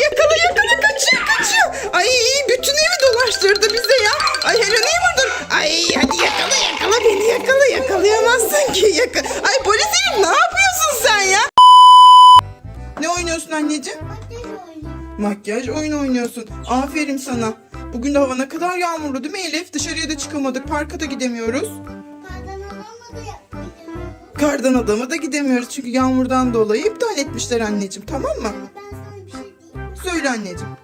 Yakala yakala kaçıyor kaçıyor. Ay bütün evi dolaştırdı bize ya. Ay Hello Neighbor'dur. Ay hadi yakala yakala beni yakala yakalayamazsın ki. Yaka Ay polis ne yapıyorsun sen ya? Ne oynuyorsun anneciğim? Makyaj oyunu oynuyorsun. Aferin sana. Bugün de hava ne kadar yağmurlu değil mi Elif? Dışarıya da çıkamadık. Parka da gidemiyoruz. Kardan adama da gidemiyoruz. Çünkü yağmurdan dolayı iptal etmişler anneciğim. Tamam mı? Söyle anneciğim.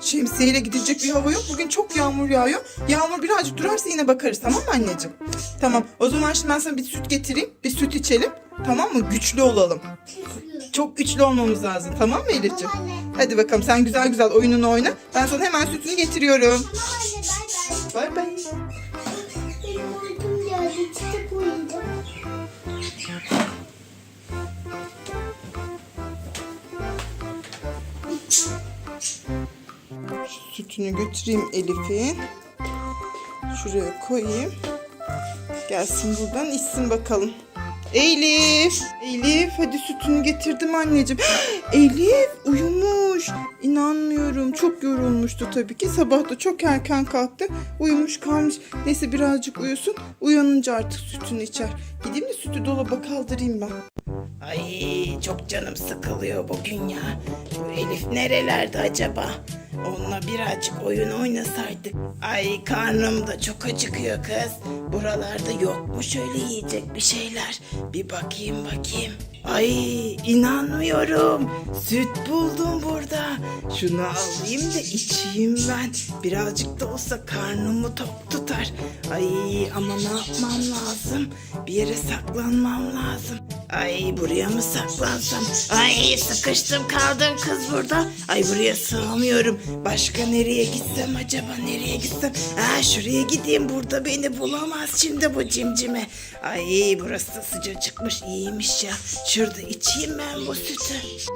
Şemsiyeyle gidecek bir hava yok. Bugün çok yağmur yağıyor. Yağmur birazcık durarsa yine bakarız. Tamam mı anneciğim? Tamam. O zaman şimdi ben sana bir süt getireyim. Bir süt içelim. Tamam mı? Güçlü olalım. Çok güçlü olmamız lazım. Tamam mı Elif'ciğim? Hadi bakalım sen güzel güzel oyununu oyna. Ben sana hemen sütünü getiriyorum. Bay bay. Sütünü götüreyim Elif'in. Şuraya koyayım. Gelsin buradan içsin bakalım. Elif. Elif hadi sütünü getirdim anneciğim. Elif uyumuş. İnanmıyorum. Çok yorulmuştu tabii ki. Sabah da çok erken kalktı. Uyumuş kalmış. Neyse birazcık uyusun. Uyanınca artık sütünü içer. Gideyim de sütü dolaba kaldırayım ben. Ay çok canım sıkılıyor bugün ya. Bu Elif nerelerde acaba? Onunla birazcık oyun oynasaydık. Ay karnım da çok acıkıyor kız. Buralarda yok mu şöyle yiyecek bir şeyler? Bir bakayım bakayım. Ay inanmıyorum. Süt buldum burada. Şunu alayım da içeyim ben. Birazcık da olsa karnımı tok tutar. Ay ama ne yapmam lazım? Bir yere saklanmam lazım. Ay buraya mı saklansam? Ay sıkıştım kaldım kız burada. Ay buraya sığamıyorum. Başka nereye gitsem acaba nereye gitsem? Ha şuraya gideyim burada beni bulamaz şimdi bu cimcime. Ay burası da sıcacıkmış iyiymiş ya. Şurada içeyim ben bu sütü.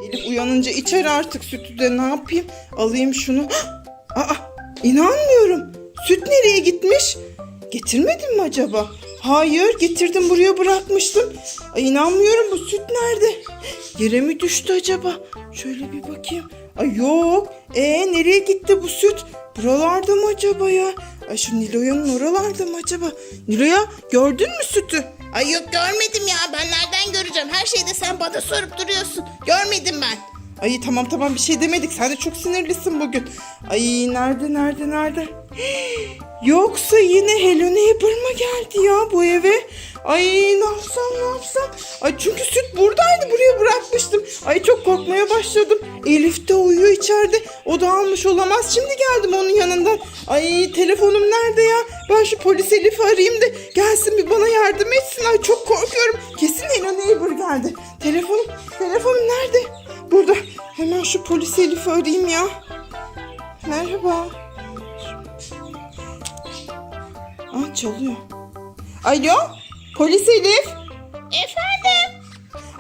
Elif uyanınca içer artık sütü de ne yapayım? Alayım şunu. Aa inanmıyorum. Süt nereye gitmiş? Getirmedin mi acaba? Hayır getirdim buraya bırakmıştım. Ay inanmıyorum bu süt nerede? Yere mi düştü acaba? Şöyle bir bakayım. Ay yok. E nereye gitti bu süt? Buralarda mı acaba ya? Ay şu Nilo'yanın oralarda mı acaba? Nilo'ya gördün mü sütü? Ay yok görmedim ya ben nereden göreceğim her şeyde sen bana sorup duruyorsun görmedim ben. Ay tamam tamam bir şey demedik. Sen de çok sinirlisin bugün. Ay nerede nerede nerede? Yoksa yine Hello Neighbor mı geldi ya bu eve? Ay ne yapsam ne yapsam? Ay çünkü süt buradaydı buraya bırakmıştım. Ay çok korkmaya başladım. Elif de uyuyor içeride. O da almış olamaz. Şimdi geldim onun yanından. Ay telefonum nerede ya? Ben şu polis Elif'i arayayım da gelsin bir bana yardım etsin. Ay çok korkuyorum. Kesin Hello Neighbor geldi. Telefonum, telefonum nerede? Burada. Hemen şu polis Elif'i arayayım ya. Merhaba. Aa çalıyor. Alo? Polis Elif? Efendim?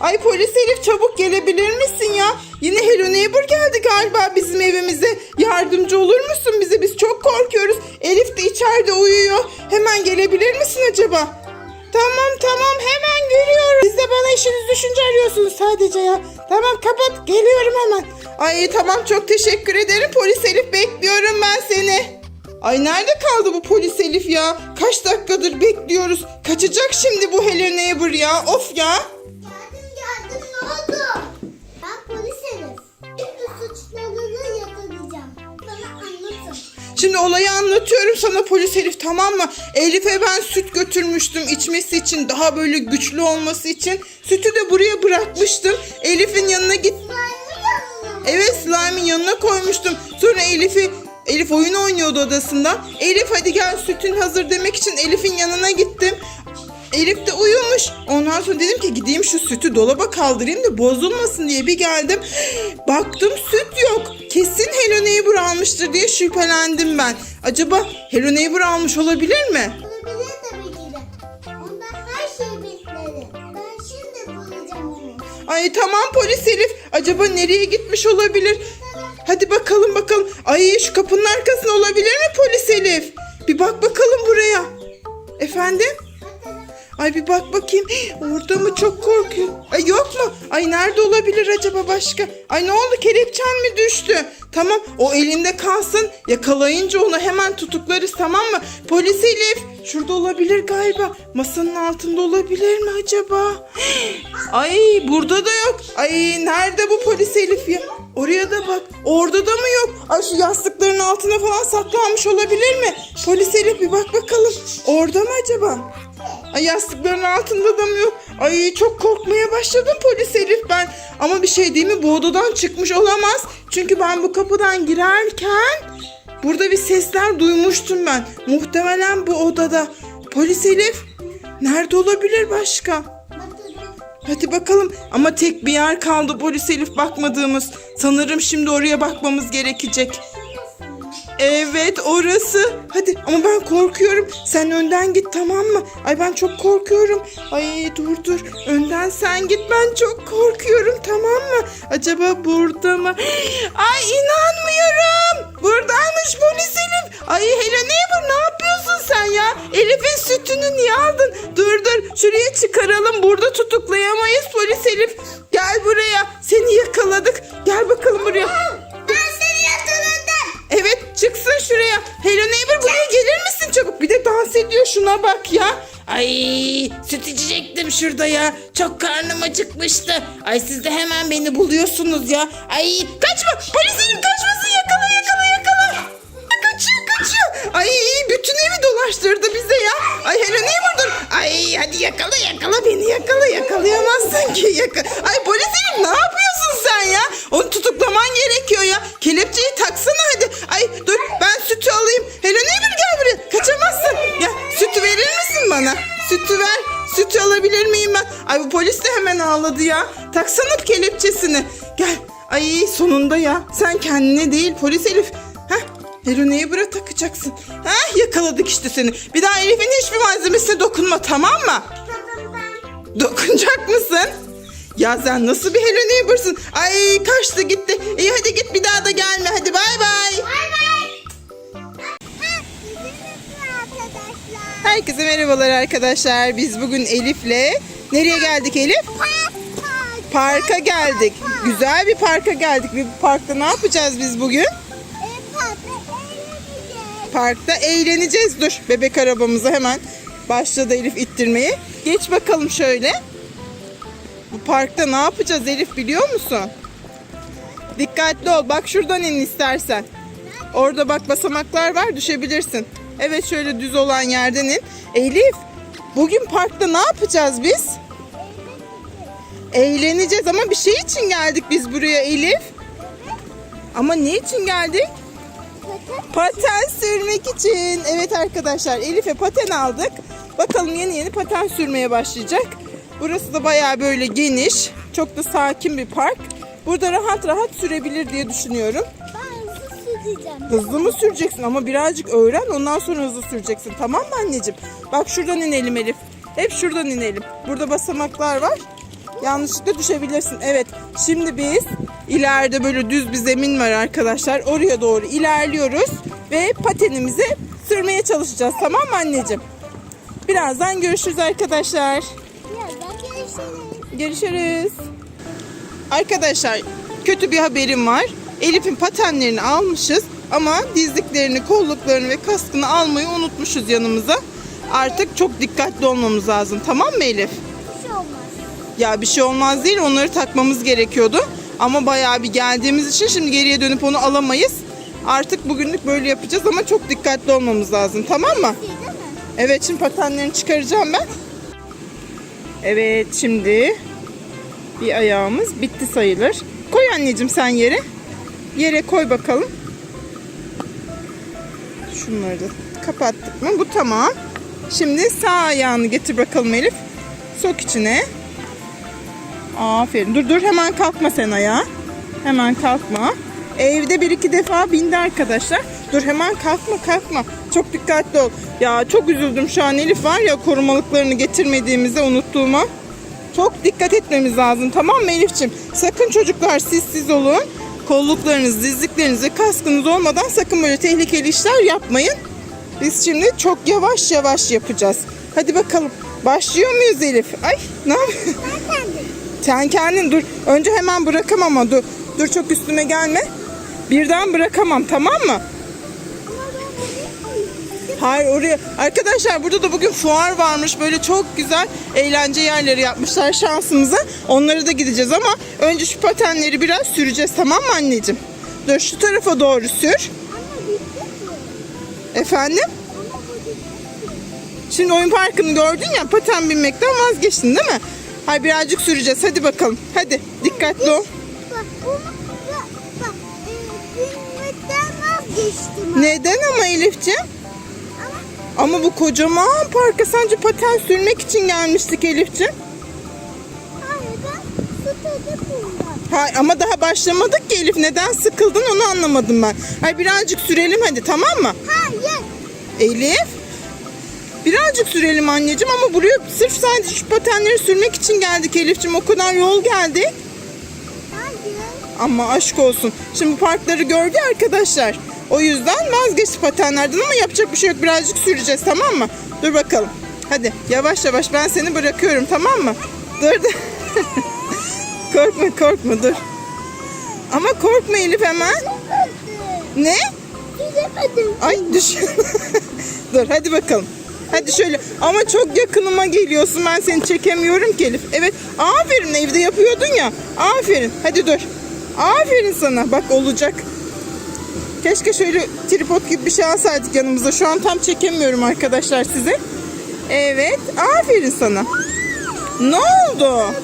Ay polis Elif çabuk gelebilir misin ya? Yine Hello Neighbor geldi galiba bizim evimize. Yardımcı olur musun bize? Biz çok korkuyoruz. Elif de içeride uyuyor. Hemen gelebilir misin acaba? Tamam tamam hemen geliyorum. Siz de bana işiniz düşünce arıyorsunuz sadece ya. Tamam kapat geliyorum hemen. Ay tamam çok teşekkür ederim polis Elif bekliyorum ben seni. Ay nerede kaldı bu polis Elif ya? Kaç dakikadır bekliyoruz. Kaçacak şimdi bu Hello Neighbor ya. Of ya. Geldim geldim ne oldu? Ben polis Elif. Bütün suçlarını yakalayacağım. Bana anlatın. Şimdi olayı anlatıyorum sana polis Elif tamam mı? Elif'e ben süt götürmüştüm içmesi için daha böyle güçlü olması için. Sütü de buraya bırakmıştım. Elif'in yanına git. Slime'ı yanına mı? Evet slime'ın yanına koymuştum. Sonra Elif'i Elif oyun oynuyordu odasında. Elif hadi gel sütün hazır demek için Elif'in yanına gittim. Elif de uyumuş. Ondan sonra dedim ki gideyim şu sütü dolaba kaldırayım da bozulmasın diye bir geldim. Baktım süt yok. Kesin Hello Neighbor almıştır diye şüphelendim ben. Acaba Hello Neighbor almış olabilir mi? Olabilir tabii ki de. Ondan her şeyi beklerim. Ben şimdi bulacağım onu. Ay tamam polis Elif. Acaba nereye gitmiş olabilir? Hadi bakalım bakalım. Ay şu kapının arkasında olabilir mi polis Elif? Bir bak bakalım buraya. Efendim? Ay bir bak bakayım. Orada mı çok korkuyor. Ay yok mu? Ay nerede olabilir acaba başka? Ay ne oldu kelepçen mi düştü? Tamam o elinde kalsın. Yakalayınca onu hemen tutuklarız tamam mı? Polis Elif. Şurada olabilir galiba. Masanın altında olabilir mi acaba? Ay burada da yok. Ay nerede bu polis Elif ya? Oraya da bak. Orada da mı yok? Ay şu yastıkların altına falan saklanmış olabilir mi? Polis Elif bir bak bakalım. Orada mı acaba? Ay yastıkların altında da mı yok? Ay çok korkmaya başladım polis Elif ben. Ama bir şey değil mi? Bu odadan çıkmış olamaz. Çünkü ben bu kapıdan girerken burada bir sesler duymuştum ben. Muhtemelen bu odada. Polis Elif nerede olabilir başka? Hadi bakalım ama tek bir yer kaldı polis Elif bakmadığımız. Sanırım şimdi oraya bakmamız gerekecek. Evet orası. Hadi ama ben korkuyorum. Sen önden git tamam mı? Ay ben çok korkuyorum. Ay dur dur. Önden sen git ben çok korkuyorum tamam mı? Acaba burada mı? Ay inanmıyorum. Buradaymış polis Elif. Ay hele Neighbor ne yapıyorsun sen ya? Elif'in sütünü niye aldın? Dur dur şuraya çıkaralım. Burada tutuklayamayız polis Elif. Gel buraya. Seni yakaladık. Gel bakalım buraya. Dans ediyor şuna bak ya. Ay süt içecektim şurada ya. Çok karnım acıkmıştı. Ay siz de hemen beni buluyorsunuz ya. Ay Kaçma polisin kaçmasın yakala yakala yakala. Kaçıyor kaçıyor. Ay bütün evi dolaştırdı bize ya. Ay Hello neighbor dur. ay hadi yakala yakala Beni yakala yakalayamazsın ki. Yaka Ay polis herif ne yapıyorsun sen ya? Onu tutuklaman gerekiyor ya. Kelepçeyi taksana hadi. Ay dur ben sütü alayım. Hello neighbor bana? Sütü ver. Sütü alabilir miyim ben? Ay bu polis de hemen ağladı ya. Taksana kelepçesini. Gel. Ay sonunda ya. Sen kendine değil polis Elif. Heh. Hello neighbor'a takacaksın. Heh yakaladık işte seni. Bir daha Elif'in hiçbir malzemesine dokunma tamam mı? Dokunacak mısın? Ya sen nasıl bir Hello Neighbor'sın? Ay kaçtı gitti. İyi hadi git bir daha da gelme. Hadi bay bay. Bay bay. Herkese merhabalar arkadaşlar. Biz bugün Elif'le nereye geldik Elif? Park park. Parka geldik. Güzel bir parka geldik. Bir parkta ne yapacağız biz bugün? Parkta eğleneceğiz. Dur bebek arabamıza hemen başladı Elif ittirmeye. Geç bakalım şöyle. Bu parkta ne yapacağız Elif biliyor musun? Dikkatli ol. Bak şuradan in istersen. Orada bak basamaklar var düşebilirsin. Evet şöyle düz olan yerden in. Elif bugün parkta ne yapacağız biz? Eğleneceğiz ama bir şey için geldik biz buraya Elif. Ama ne için geldik? Paten sürmek için. Evet arkadaşlar Elif'e paten aldık. Bakalım yeni yeni paten sürmeye başlayacak. Burası da bayağı böyle geniş. Çok da sakin bir park. Burada rahat rahat sürebilir diye düşünüyorum. Süreceğim. Hızlı mı süreceksin ama birazcık öğren ondan sonra hızlı süreceksin. Tamam mı anneciğim? Bak şuradan inelim Elif. Hep şuradan inelim. Burada basamaklar var. Yanlışlıkla düşebilirsin. Evet. Şimdi biz ileride böyle düz bir zemin var arkadaşlar. Oraya doğru ilerliyoruz ve patenimizi sürmeye çalışacağız. Tamam mı anneciğim? Birazdan görüşürüz arkadaşlar. Birazdan görüşürüz. Görüşürüz. Arkadaşlar kötü bir haberim var. Elif'in patenlerini almışız ama dizliklerini, kolluklarını ve kaskını almayı unutmuşuz yanımıza. Artık çok dikkatli olmamız lazım. Tamam mı Elif? Bir şey olmaz. Ya bir şey olmaz değil onları takmamız gerekiyordu. Ama bayağı bir geldiğimiz için şimdi geriye dönüp onu alamayız. Artık bugünlük böyle yapacağız ama çok dikkatli olmamız lazım. Tamam mı? Değil mi? Evet şimdi patenlerini çıkaracağım ben. Evet şimdi bir ayağımız bitti sayılır. Koy anneciğim sen yere. Yere koy bakalım. Şunları da kapattık mı? Bu tamam. Şimdi sağ ayağını getir bakalım Elif. Sok içine. Aferin. Dur dur hemen kalkma sen ayağa. Hemen kalkma. Evde bir iki defa bindi arkadaşlar. Dur hemen kalkma kalkma. Çok dikkatli ol. Ya çok üzüldüm şu an Elif var ya korumalıklarını getirmediğimizi unuttuğuma. Çok dikkat etmemiz lazım tamam mı Elif'ciğim? Sakın çocuklar siz siz olun. Kolluklarınız, dizlikleriniz ve kaskınız olmadan sakın böyle tehlikeli işler yapmayın. Biz şimdi çok yavaş yavaş yapacağız. Hadi bakalım. Başlıyor muyuz Elif? Ay ne yapıyorsun? Sen kendin dur. Önce hemen bırakamam ama dur. Dur çok üstüme gelme. Birden bırakamam tamam mı? Hayır oraya. Arkadaşlar burada da bugün fuar varmış. Böyle çok güzel eğlence yerleri yapmışlar şansımıza. Onlara da gideceğiz ama önce şu patenleri biraz süreceğiz tamam mı anneciğim? Dur şu tarafa doğru sür. Efendim? Şimdi oyun parkını gördün ya paten binmekten vazgeçtin değil mi? Hayır birazcık süreceğiz. Hadi bakalım. Hadi dikkatli ol. Bak bunu bak, bak e. Neden ama Elifciğim? Ama bu kocaman parka sence paten sürmek için gelmiştik Elifciğim. hayır ben sıkıldım bundan. Hayır ama daha başlamadık ki Elif. Neden sıkıldın onu anlamadım ben. Hayır birazcık sürelim hadi tamam mı? Hayır. Elif. Birazcık sürelim anneciğim ama buraya sırf sadece şu patenleri sürmek için geldik Elifciğim. O kadar yol geldi. Hayır. Ama aşk olsun. Şimdi bu parkları gördü arkadaşlar. O yüzden vazgeçti patenlerden ama yapacak bir şey yok. Birazcık süreceğiz tamam mı? Dur bakalım. Hadi yavaş yavaş ben seni bırakıyorum tamam mı? Dur korkma korkma dur. Ama korkma Elif hemen. Ne? Ay düş. dur hadi bakalım. Hadi şöyle ama çok yakınıma geliyorsun ben seni çekemiyorum ki Elif. Evet aferin evde yapıyordun ya. Aferin hadi dur. Aferin sana bak olacak. Keşke şöyle tripod gibi bir şey alsaydık yanımıza. Şu an tam çekemiyorum arkadaşlar size. Evet aferin sana. Ne oldu?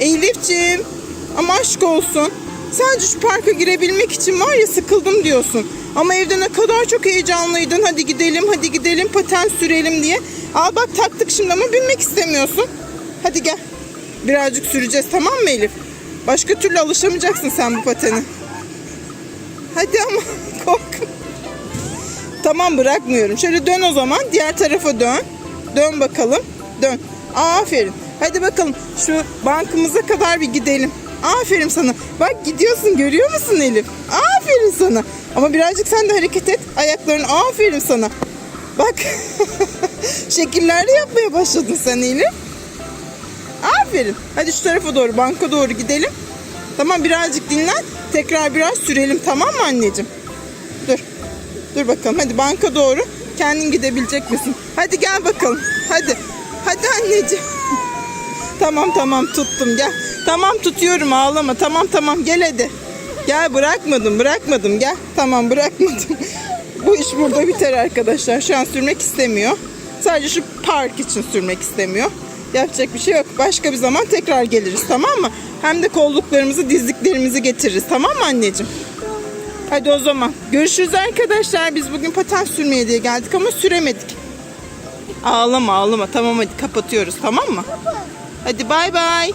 Elif'ciğim ama aşk olsun. Sadece şu parka girebilmek için var ya sıkıldım diyorsun. Ama evde ne kadar çok heyecanlıydın. Hadi gidelim, hadi gidelim, paten sürelim diye. Al bak taktık şimdi ama binmek istemiyorsun. Hadi gel. Birazcık süreceğiz tamam mı Elif? Başka türlü alışamayacaksın sen bu pateni. Hadi ama kork. Tamam bırakmıyorum. Şöyle dön o zaman. Diğer tarafa dön. Dön bakalım. Dön. Aferin. Hadi bakalım şu bankımıza kadar bir gidelim. Aferin sana. Bak gidiyorsun görüyor musun Elif? Aferin sana. Ama birazcık sen de hareket et. Ayakların aferin sana. Bak şekiller de yapmaya başladın sen Elif. Aferin. Hadi şu tarafa doğru banka doğru gidelim. Tamam birazcık dinlen. Tekrar biraz sürelim tamam mı anneciğim? Dur. Dur bakalım hadi banka doğru. Kendin gidebilecek misin? Hadi gel bakalım. Hadi. Hadi anneciğim. tamam tamam tuttum gel. Tamam tutuyorum ağlama. Tamam tamam gel hadi. Gel bırakmadım bırakmadım gel. Tamam bırakmadım. Bu iş burada biter arkadaşlar. Şu an sürmek istemiyor. Sadece şu park için sürmek istemiyor. Yapacak bir şey yok. Başka bir zaman tekrar geliriz tamam mı? Hem de kolluklarımızı dizliklerimizi getiririz tamam mı anneciğim? Hadi o zaman. Görüşürüz arkadaşlar. Biz bugün paten sürmeye diye geldik ama süremedik. Ağlama ağlama. Tamam hadi kapatıyoruz tamam mı? Hadi bay bay.